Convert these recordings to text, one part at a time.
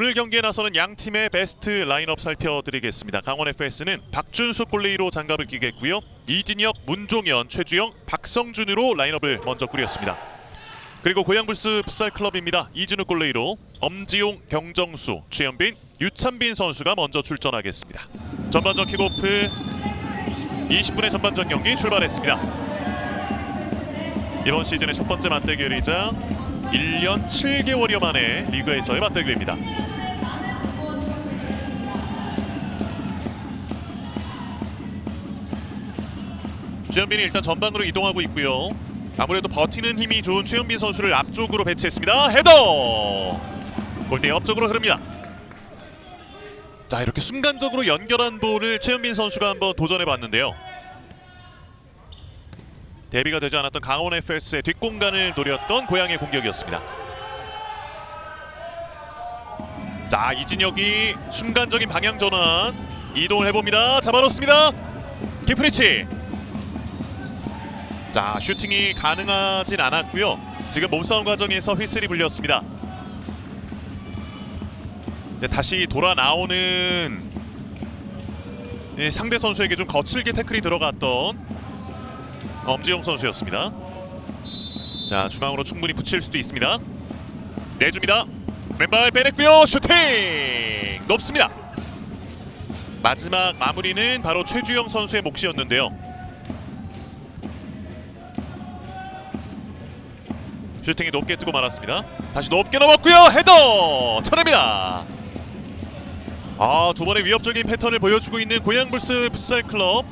오늘 경기에 나서는 양 팀의 베스트 라인업 살펴드리겠습니다. 강원 FS는 박준수 골레이로 장갑을 끼겠고요. 이진혁, 문종현, 최주영, 박성준으로 라인업을 먼저 꾸렸습니다. 그리고 고양불스 풋살 클럽입니다. 이진우 골레이로 엄지용, 경정수, 최현빈, 유찬빈 선수가 먼저 출전하겠습니다. 전반전 킥오프 20분의 전반전 경기 출발했습니다. 이번 시즌의 첫 번째 맞대결이자 1년 7개월여 만에 리그에서의 맞대결입니다. 최현빈이 일단 전방으로 이동하고 있고요. 아무래도 버티는 힘이 좋은 최현빈 선수를 앞쪽으로 배치했습니다. 헤더! 골대 옆쪽으로 흐릅니다. 자 이렇게 순간적으로 연결한 볼을 최현빈 선수가 한번 도전해 봤는데요. 대비가 되지 않았던 강원 FS의 뒷공간을 노렸던 고향의 공격이었습니다. 자 이진혁이 순간적인 방향 전환 이동을 해봅니다. 잡아놓습니다. 키프리치. 자 슈팅이 가능하진 않았고요. 지금 몸싸움 과정에서 휘슬이 불렸습니다. 네, 다시 돌아 나오는 예, 상대 선수에게 좀 거칠게 태클이 들어갔던 엄지용 선수였습니다. 자 중앙으로 충분히 붙일 수도 있습니다. 내줍니다. 왼발 빼냈고요. 슈팅 높습니다. 마지막 마무리는 바로 최주영 선수의 몫이었는데요. 슈팅이 높게 뜨고 말았습니다. 다시 높게 넘었고요. 헤더 쳐냅니다. 아, 두 번의 위협적인 패턴을 보여주고 있는 고양불스 풋살 클럽.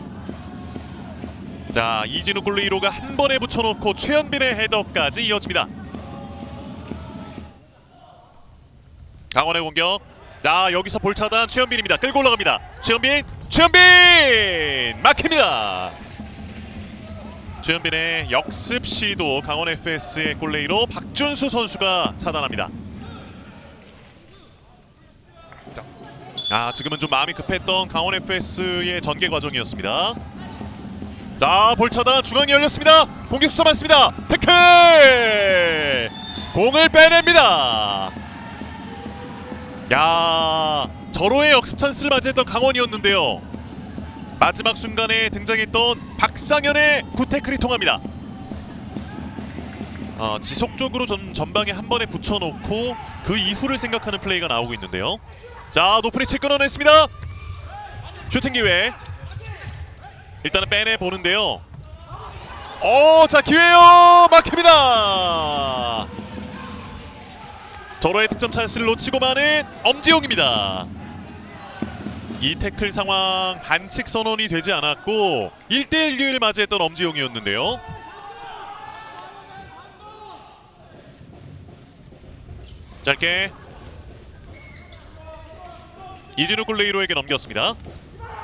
자, 이진우 골로 1호가 한 번에 붙여놓고 최현빈의 헤더까지 이어집니다. 강원의 공격. 자, 여기서 볼 차단 최현빈입니다. 끌고 올라갑니다. 최현빈, 최현빈 막힙니다. 최현빈의 역습 시도 강원 FS의 골레이로 박준수 선수가 차단합니다. 자, 아 지금은 좀 마음이 급했던 강원 FS의 전개 과정이었습니다. 자, 볼 차단 중앙이 열렸습니다. 공격 수사 많습니다. 태클! 공을 빼냅니다. 야, 절호의 역습 찬스를 맞이했던 강원이었는데요. 마지막 순간에 등장했던 박상현의 구태클이 통합니다. 아, 지속적으로 전, 전방에 한 번에 붙여놓고 그 이후를 생각하는 플레이가 나오고 있는데요. 자, 노프리치 끊어냈습니다. 슈팅 기회. 일단은 빼내 보는데요. 오, 자 기회요. 막힙니다. 절호의 득점 찬스를 놓치고 마는 엄지용입니다. 이 태클 상황 반칙 선언이 되지 않았고 1대1 기회를 맞이했던 엄지용이었는데요. 짧게 이진우 굴레이로에게 넘겼습니다.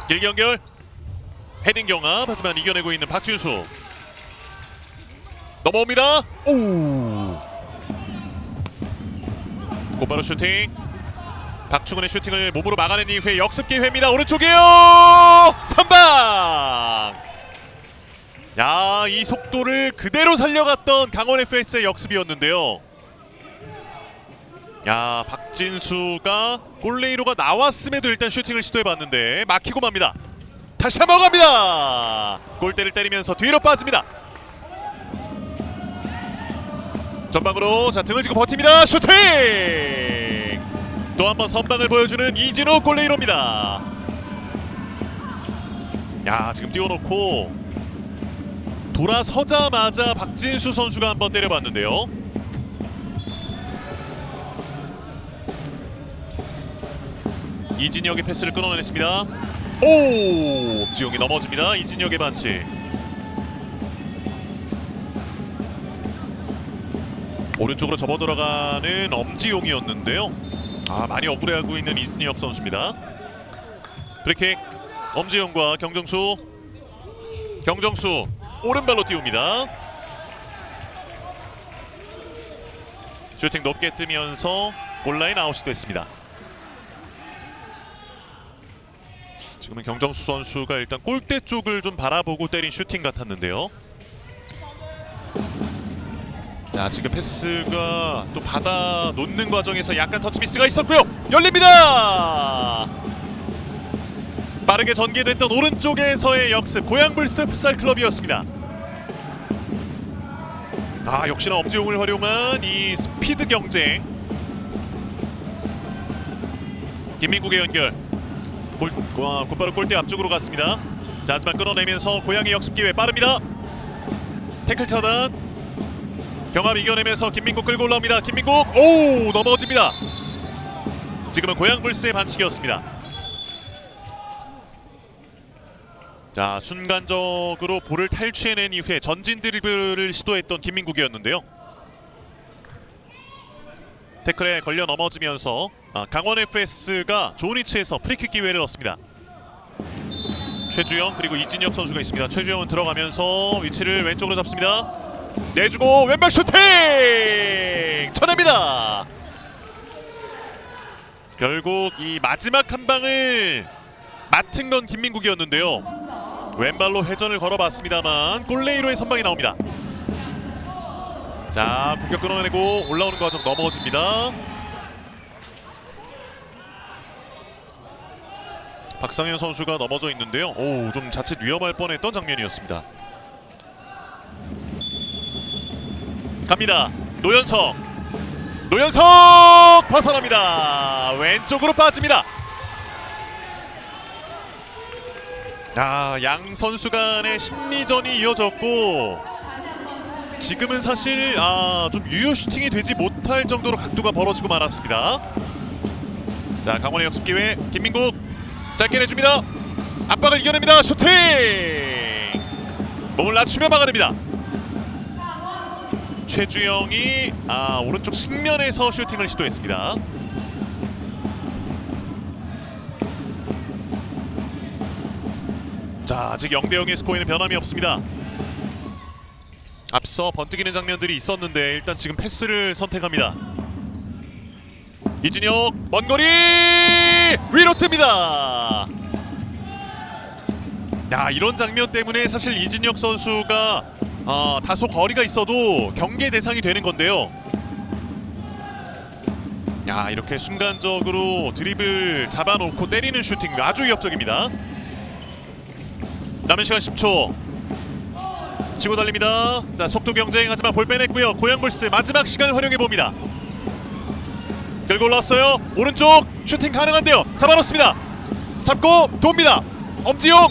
길게 연결 헤딩 경합 하지만 이겨내고 있는 박준수 넘어옵니다. 오 곧바로 슈팅 박충훈의 슈팅을 몸으로 막아낸 이후에 역습 기회입니다. 오른쪽이요. 선방. 야, 이 속도를 그대로 살려갔던 강원 FS의 역습이었는데요. 야, 박진수가 골레이로가 나왔음에도 일단 슈팅을 시도해봤는데 막히고 맙니다. 다시 한번 갑니다. 골대를 때리면서 뒤로 빠집니다. 전방으로 자 등을 지고 버팁니다. 슈팅. 또 한 번 선방을 보여주는 이진호 골레이로입니다. 야 지금 띄워놓고 돌아서자마자 박진수 선수가 한 번 때려봤는데요. 이진혁의 패스를 끊어냈습니다. 오! 지용이 넘어집니다. 이진혁의 반칙. 오른쪽으로 접어 들어가는 엄지용이었는데요. 아 많이 억울해하고 있는 이진혁 선수입니다. 프리킥 엄지용과 경정수 경정수 오른발로 띄웁니다. 슈팅 높게 뜨면서 골라인 아웃이 됐습니다. 지금은 경정수 선수가 일단 골대 쪽을 좀 바라보고 때린 슈팅 같았는데요. 자 지금 패스가 또 받아 놓는 과정에서 약간 터치 미스가 있었고요. 열립니다. 빠르게 전개됐던 오른쪽에서의 역습 고양불스 풋살 클럽이었습니다. 아 역시나 엄지용을 활용한 이 스피드 경쟁. 김민국의 연결. 골, 와, 곧바로 골대 앞쪽으로 갔습니다. 자 하지만 끌어내면서 고양이 역습 기회 빠릅니다. 태클 차단. 경합 이겨내면서 김민국 끌고 올라옵니다. 김민국 오 넘어집니다. 지금은 고양 불스의 반칙이었습니다. 자 순간적으로 볼을 탈취해낸 이후에 전진 드리블을 시도했던 김민국이었는데요. 태클에 걸려 넘어지면서 아, 강원 FS가 좋은 위치에서 프리킥 기회를 얻습니다. 최주영 그리고 이진혁 선수가 있습니다. 최주영은 들어가면서 위치를 왼쪽으로 잡습니다. 내주고 왼발 슈팅 쳐냅니다. 결국 이 마지막 한 방을 맡은 건 김민국이었는데요. 왼발로 회전을 걸어봤습니다만 골레이로의 선방이 나옵니다. 자 공격 끊어내고 올라오는 과정 넘어집니다. 박상현 선수가 넘어져 있는데요. 오, 좀 자칫 위험할 뻔했던 장면이었습니다. 갑니다. 노현석. 노현석 벗어납니다. 왼쪽으로 빠집니다. 아, 양 선수 간의 심리전이 이어졌고 지금은 사실 아, 좀 유효 슈팅이 되지 못할 정도로 각도가 벌어지고 말았습니다. 자, 강원의 역습 기회 김민국 짧게 내줍니다. 압박을 이겨냅니다. 슈팅! 몸을 낮추며 막아냅니다. 최주영이 아, 오른쪽 측면에서 슈팅을 시도했습니다. 자, 아직 0대 0의 스코어에는 변함이 없습니다. 앞서 번뜩이는 장면들이 있었는데 일단 지금 패스를 선택합니다. 이진혁 먼 거리 위로 뜹니다. 야 이런 장면 때문에 사실 이진혁 선수가 어, 다소 거리가 있어도 경계 대상이 되는 건데요. 야 이렇게 순간적으로 드립을 잡아놓고 때리는 슈팅 아주 위협적입니다. 남은 시간 10초. 치고 달립니다. 자 속도 경쟁하지만 볼 빼냈고요. 고양불스 마지막 시간을 활용해 봅니다. 결국 올라왔어요. 오른쪽 슈팅 가능한데요. 잡아놓습니다. 잡고 돕니다. 엄지용.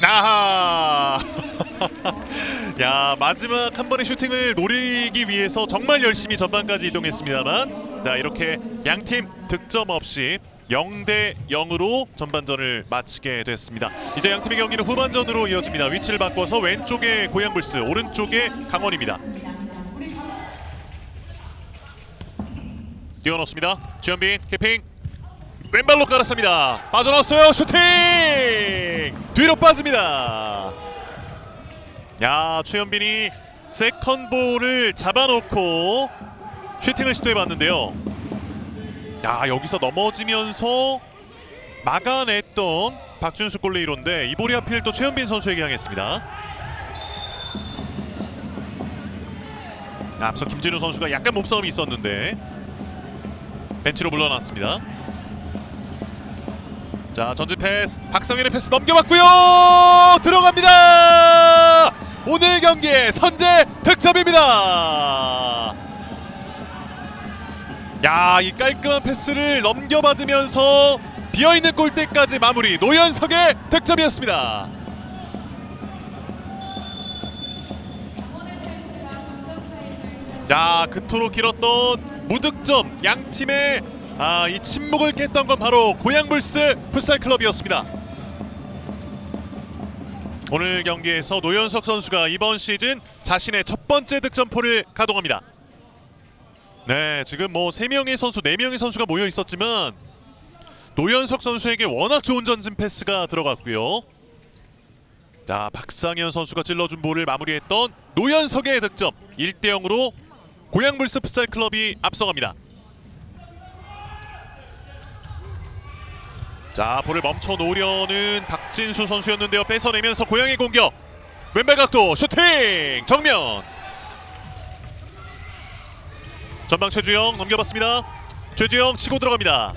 나하. 야 마지막 한 번의 슈팅을 노리기 위해서 정말 열심히 전반까지 이동했습니다만 자 이렇게 양팀 득점 없이 0대 0으로 전반전을 마치게 됐습니다. 이제 양팀의 경기는 후반전으로 이어집니다. 위치를 바꿔서 왼쪽에 고양불스, 오른쪽에 강원입니다. 뛰어넣습니다. 지현빈 캐핑 왼발로 깔았습니다. 빠져나왔어요. 슈팅 뒤로 빠집니다. 야 최현빈이 세컨 볼을 잡아놓고 슈팅을 시도해봤는데요. 야 여기서 넘어지면서 막아냈던 박준수 골레이로인데 이 볼이 하필 또 최현빈 선수에게 향했습니다. 앞서 김진우 선수가 약간 몸싸움이 있었는데 벤치로 물러났습니다. 자 전진 패스 박성현의 패스 넘겨봤고요 들어갑니다. 오늘 경기의 선제 득점입니다. 야, 이 깔끔한 패스를 넘겨받으면서 비어있는 골대까지 마무리 노현석의 득점이었습니다. 야, 그토록 길었던 무득점 양 팀의 아, 이 침묵을 깼던 건 바로 고양불스 풋살 클럽이었습니다. 오늘 경기에서 노현석 선수가 이번 시즌 자신의 첫 번째 득점포를 가동합니다. 네, 지금 뭐세 명의 선수, 네 명의 선수가 모여 있었지만 노현석 선수에게 워낙 좋은 전진 패스가 들어갔고요. 자, 박상현 선수가 찔러준 볼을 마무리했던 노현석의 득점 1대 0으로 고양불스 풋살 클럽이 앞서갑니다. 자, 볼을 멈춰 놓으려는 박진수 선수였는데요. 뺏어내면서 고양의 공격. 왼발 각도 슈팅 정면 전방 최주영 넘겨봤습니다. 최주영 치고 들어갑니다.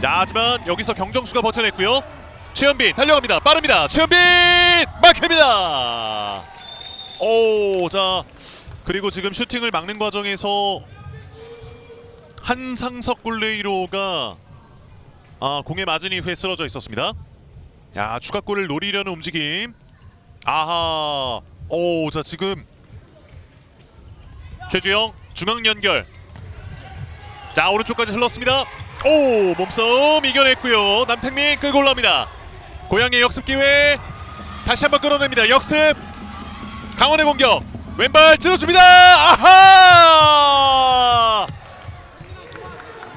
자, 하지만 여기서 경정수가 버텨냈고요. 최현빈 달려갑니다. 빠릅니다. 최현빈 막힙니다. 오, 자 그리고 지금 슈팅을 막는 과정에서 한상석 골레이로가 아, 공에 맞은 이후에 쓰러져 있었습니다. 야, 추가골을 노리려는 움직임. 아하. 오, 자 지금 최주영 중앙 연결. 자 오른쪽까지 흘렀습니다. 오 몸싸움 이겨냈고요. 남택민 끌고 올라옵니다. 고향의 역습 기회 다시 한번 끌어냅니다. 역습 강원의 공격 왼발 찔러줍니다. 아하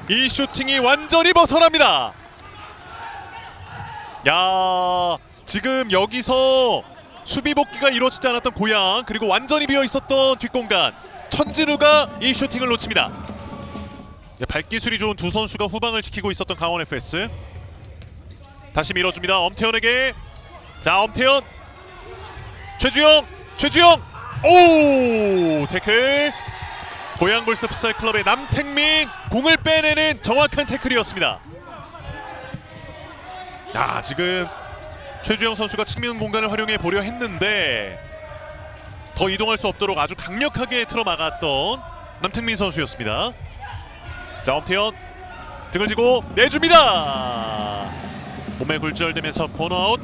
이 슈팅이 완전히 벗어납니다. 야 지금 여기서 수비 복귀가 이루어지지 않았던 고향 그리고 완전히 비어 있었던 뒷공간 천진우가 이 슈팅을 놓칩니다. 네, 발기술이 좋은 두 선수가 후방을 지키고 있었던 강원 FS. 다시 밀어줍니다. 엄태현에게. 자, 엄태현. 최주영. 최주영. 오! 태클. 고양 볼스 풋살 클럽의 남택민 공을 빼내는 정확한 태클이었습니다. 야, 지금 최주영 선수가 측면 공간을 활용해 보려 했는데 더 이동할 수 없도록 아주 강력하게 틀어 막았던 남택민 선수였습니다. 자 엄태현 등을 지고 내줍니다. 몸에 굴절되면서 코너아웃.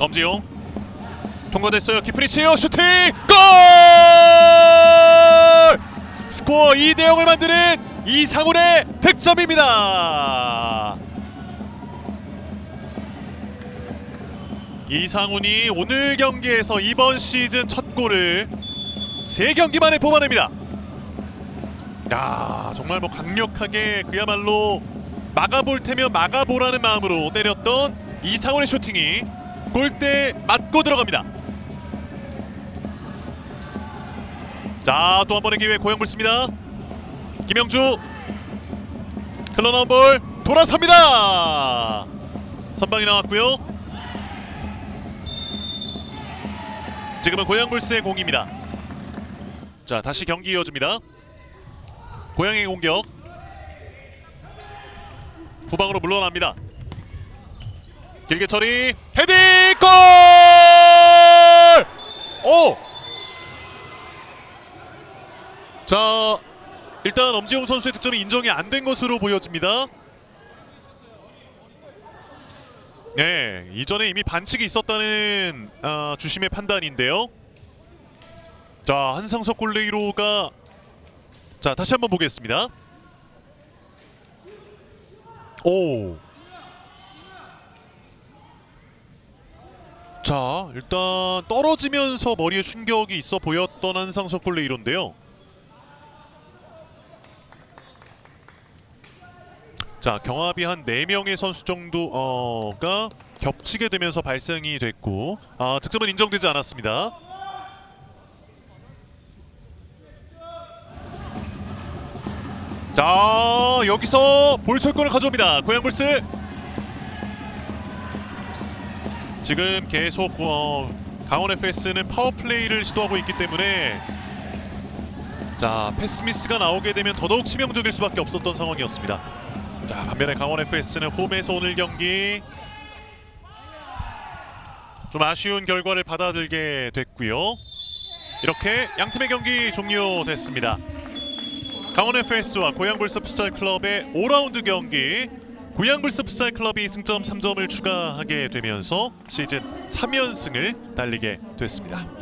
엄지용 통과됐어요. 키프리치요 슈팅 골! 스코어 2대 0을 만드는 이상훈의 득점입니다. 이상훈이 오늘 경기에서 이번 시즌 첫 골을 세 경기 만에 뽑아냅니다. 야 정말 뭐 강력하게 그야말로 막아볼 테면 막아보라는 마음으로 때렸던 이상훈의 슈팅이 골대 맞고 들어갑니다. 자 또 한 번의 기회 고영 불습니다. 김영주 흘러나온 볼 돌아섭니다. 선방이 나왔고요. 지금은 고양불스의 공입니다. 자 다시 경기 이어집니다. 고양의 공격 후방으로 물러납니다. 길게 처리 헤딩 골! 오! 자 일단 엄지용 선수의 득점이 인정이 안 된 것으로 보여집니다. 네 이전에 이미 반칙이 있었다는 아, 주심의 판단인데요. 자 한상석 골레이로가 자 다시 한번 보겠습니다. 오. 자 일단 떨어지면서 머리에 충격이 있어 보였던 한상석 골레이로인데요. 자 경합이 한 4명의 선수 정도가 겹치게 되면서 발생이 됐고 아, 득점은 인정되지 않았습니다. 자 여기서 볼솔권을 가져옵니다. 고양불스. 지금 계속 어, 강원 FS는 파워플레이를 시도하고 있기 때문에 자 패스미스가 나오게 되면 더더욱 치명적일 수밖에 없었던 상황이었습니다 자 반면에 강원 FS는 홈에서 오늘 경기 좀 아쉬운 결과를 받아들게 됐고요. 이렇게 양 팀의 경기 종료됐습니다. 강원 FS와 고양불스 풋살 클럽의 5라운드 경기. 고양불스 풋살 클럽이 승점 3점을 추가하게 되면서 시즌 3연승을 달리게 됐습니다.